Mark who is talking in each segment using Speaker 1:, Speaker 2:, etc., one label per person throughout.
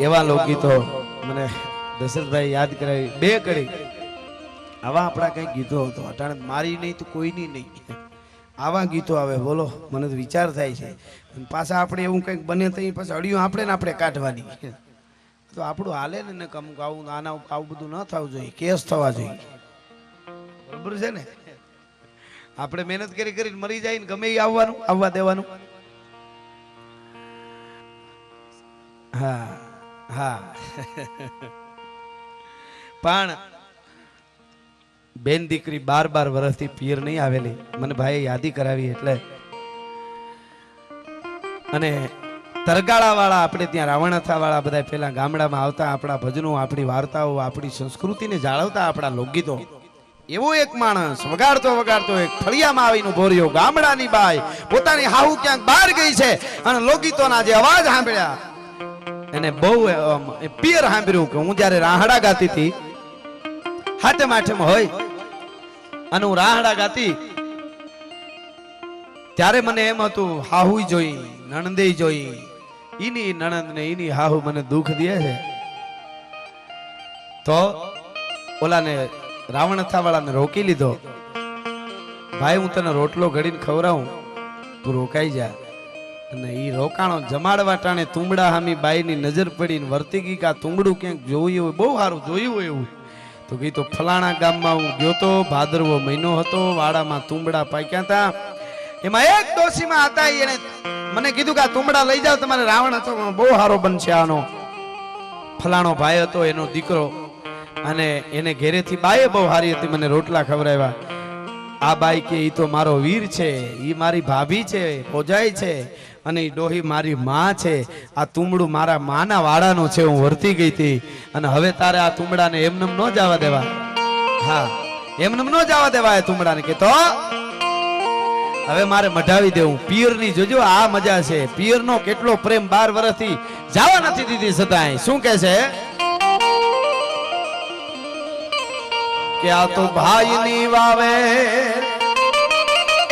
Speaker 1: એવા લોકગીતો મને દશરથભાઈ યાદ કરાવી. બે કડી. આવા આપણા કઈ ગીતો હતો. અટાણે મારી નહીં તો કોઈની નહીં. આવા ગીતો આવે. બોલો, મને તો વિચાર થાય છે. પાછા આપણે એવું કંઈક બને તો પાછા અડિયું આપણે ને આપણે કાઢવાની. તો આપણું હાલે ને કમુક આવું, આના આવું બધું ન થવું જોઈએ. કેસ થવા જોઈએ. બરોબર છે ને? આપણે મહેનત કરી કરીને મરી જાય ને ગમે આવવાનું, આવવા દેવાનું. હા હા. પણ બેન દીકરી બાર બાર વર્ષથી પિયર નહીં આવેલી. મને ભાઈએ યાદી કરાવી એટલે. અને તરગાળા વાળા આપણે ત્યાં રાવણાથા વાળા બધા પેલા ગામડામાં આવતા આપણા ભજનો, આપણી વાર્તાઓ, આપણી સંસ્કૃતિને જાળવતા આપણા લોકગીતો. એવો એક માણસ, વગાડતો વગાડતો એક ફળિયામાં આવીને ઊભો રહ્યો. ગામડાની બાઈ પોતાની હાહુ ક્યાંક બહાર ગઈ છે અને લોકગીતોના જે અવાજ સાંભળ્યા. એને બહુ પિયર સાંભળ્યું કે હું જ્યારે રાહડા ગાતી હતી, હાથે માઠેમ હોય, અને હું રાહડા ગાતી, ત્યારે મને એમ હતું હાહુ જોઈ નણંદે જોઈ. ઈની નણંદ ને ઈની હાહુ મને દુઃખ દે છે. તો ઓલાને રાવણ અથાવાળાને રોકી લીધો. ભાઈ, હું તને રોટલો ઘડીને ખવડાવું. તું રોકાઈ જા. અને એ રોકાણો જમાડવા ટાણે તુંબડા હામી બાઈની નજર પડીને વર્તી ગઈ કે આ તુંબડું ક્યાંક જોયું હોય, બહુ સારું જોયું હોય એવું. તો કીધું ફલાણા ગામમાં હું ગયો તો, ભાદરવો મહિનો હતો, વાડામાં તુંબડા પાક્યા હતા. એમાં એક ડોશીમાં હતા એને મને કીધું કે આ તુંબડા લઈ જાઓ, તમારે રાવણ હતો બહુ સારો બનશે આનો. ફલાણો ભાઈ હતો, એનો દીકરો અને એને ઘેરેથી બાએ બહુ સારી હતી, મને રોટલા ખવડાવ્યા. આ બાઈ કે, ઈ તો મારો વીર છે, ઈ મારી ભાભી છે પોજાય છે, અને ઈ ડોહી મારી માં છે. આ તુમડું મારા માના વાડાનું છે, હું વર્તી ગઈ હતી. અને હવે તારે આ તુમડાને એમનેમ ન જવા દેવા. હા, એમનેમ ન જવા દેવા એ તુમડાને કે, તો? હવે મારે મઢાવી દેવું પિયરની જોજો, આ મજા છે. પિયરનો કેટલો પ્રેમ બાર વર્ષથી જવા નથી દીધી સદાય. શું કે છે? કે આ તો ભાઈની વાવે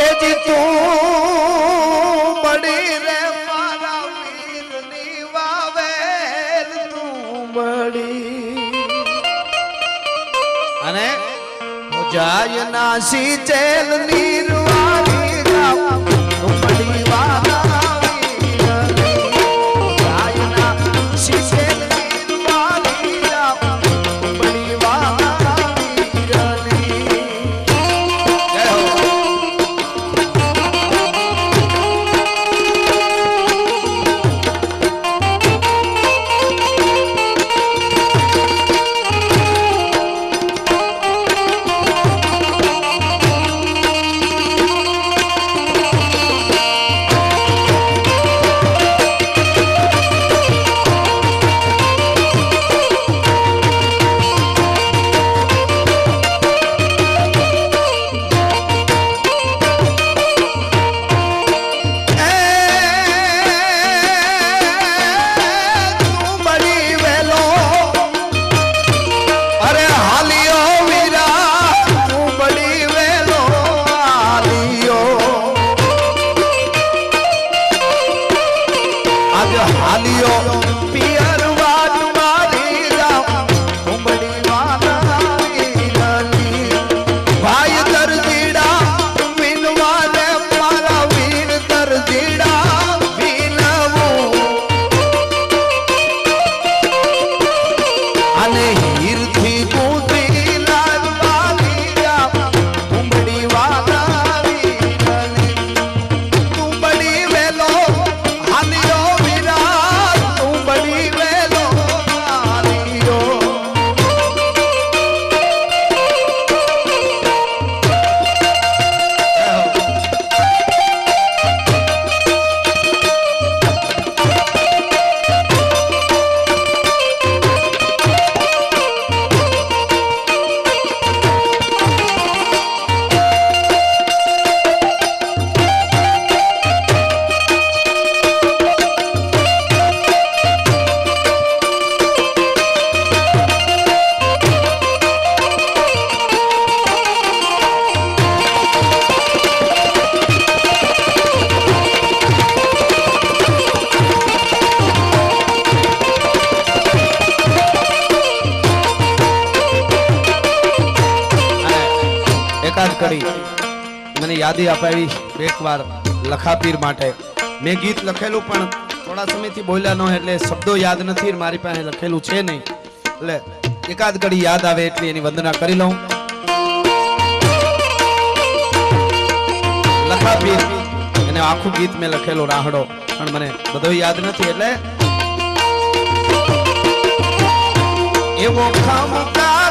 Speaker 1: એ જી તું બડી રે મારા વીરની વાવે તું મળી. અને જાય નાસી ચેલ નીરવારી ગામ તુમડી એકાદ કરી. મને યાદી અપાવી એક વાર લખાપીર માટે. મેં ગીત લખેલું પણ થોડા સમયથી બોલ્યા ન એટલે શબ્દો યાદ નથી મારી પાસે લખેલું છે નહીં. એટલે એકાદ ઘડી યાદ આવે એટલી એની વંદના કરી લઉં. લખાપીર. એને આખું ગીત મેં લખેલું રાહડો. પણ મને બધો યાદ નથી એટલે એવો ખમકારા